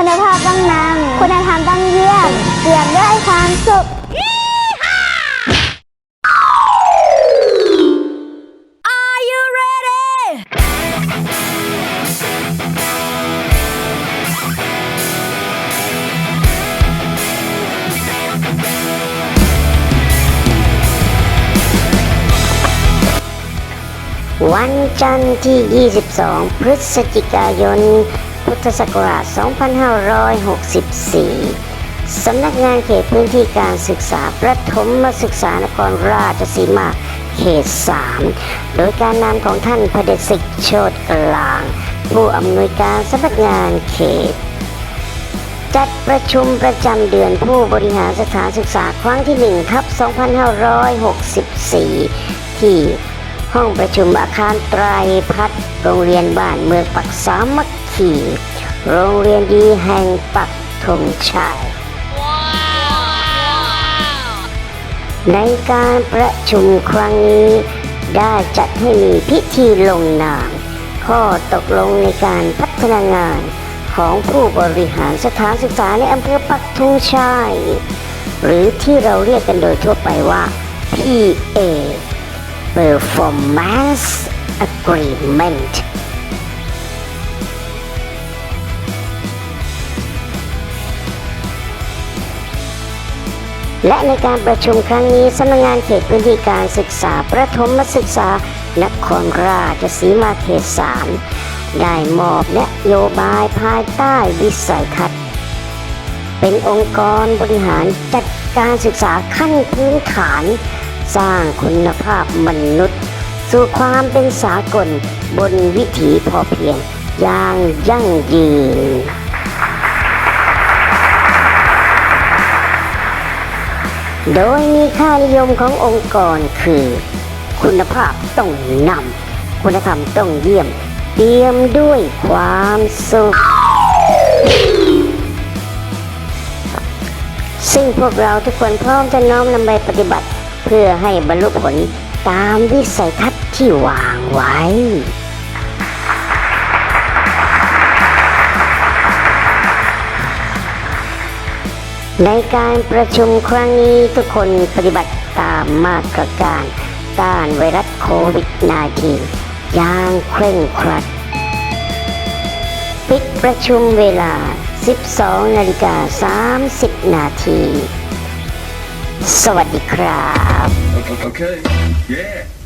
คุณภาพต้องนำคุณธรรมต้องเยี่ยมเปี่ยมด้วยความสุข Are you ready? วันจันทร์ที่ 22 พฤศจิกายน พุทธศักราช 2564 สำนักงานเขตพื้นที่การศึกษาประถมศึกษานครราชสีมาเขต 3 โดยการนำของท่านพเดชศิษย์โชตกลาง ผู้อำนวยการสำนักงานเขต จัดประชุมประจำเดือนผู้บริหารสถานศึกษาครั้งที่1ทับ 2564 ที่ห้องประชุมอาคารไตรพัฒน์โรงเรียนบ้านเมืองปักสามัค คีโรงเรียนดีแห่งปักธงชัยในการประชุมครั้งนี้ได้จัดให้มีพิธีลงนาม ข้อตกลงในการพัฒนางานของผู้บริหารสถานศึกษาในอำเภอปักธงชัยหรือที่เราเรียกกันโดยทั่วไปว่า PA Performance Agreement และในการประชุมครั้งนี้สำนักงานเขตพื้นที่การศึกษาประถมศึกษานครราชสีมาเขต 3 ได้มอบนโยบายภายใต้วิสัยทัศน์ เป็นองค์กรบริหารจัดการศึกษาขั้นพื้นฐาน สร้างคุณภาพมนุษย์ สู่ความเป็นสากลบนวิถีพอเพียงอย่างยั่งยืน โดยมีค่านิยมขององค์กรคือ คุณภาพต้องนำคุณธรรมต้องเยี่ยมเปี่ยมด้วยความสุข ซึ่งพวกเราทุกคนพร้อมจะน้อมนำไปปฏิบัติ เพื่อให้บรรลุผลตามวิสัยทัศน์ที่วางไว้ ในการประชุมครั้งนี้ทุกคนปฏิบัติตามมาตรการต้านไวรัสโควิด -19 อย่างเคร่งครัด ปิดประชุมเวลา 12 นาฬิกา 30 นาที สวัสดีครับ Okay. Yeah.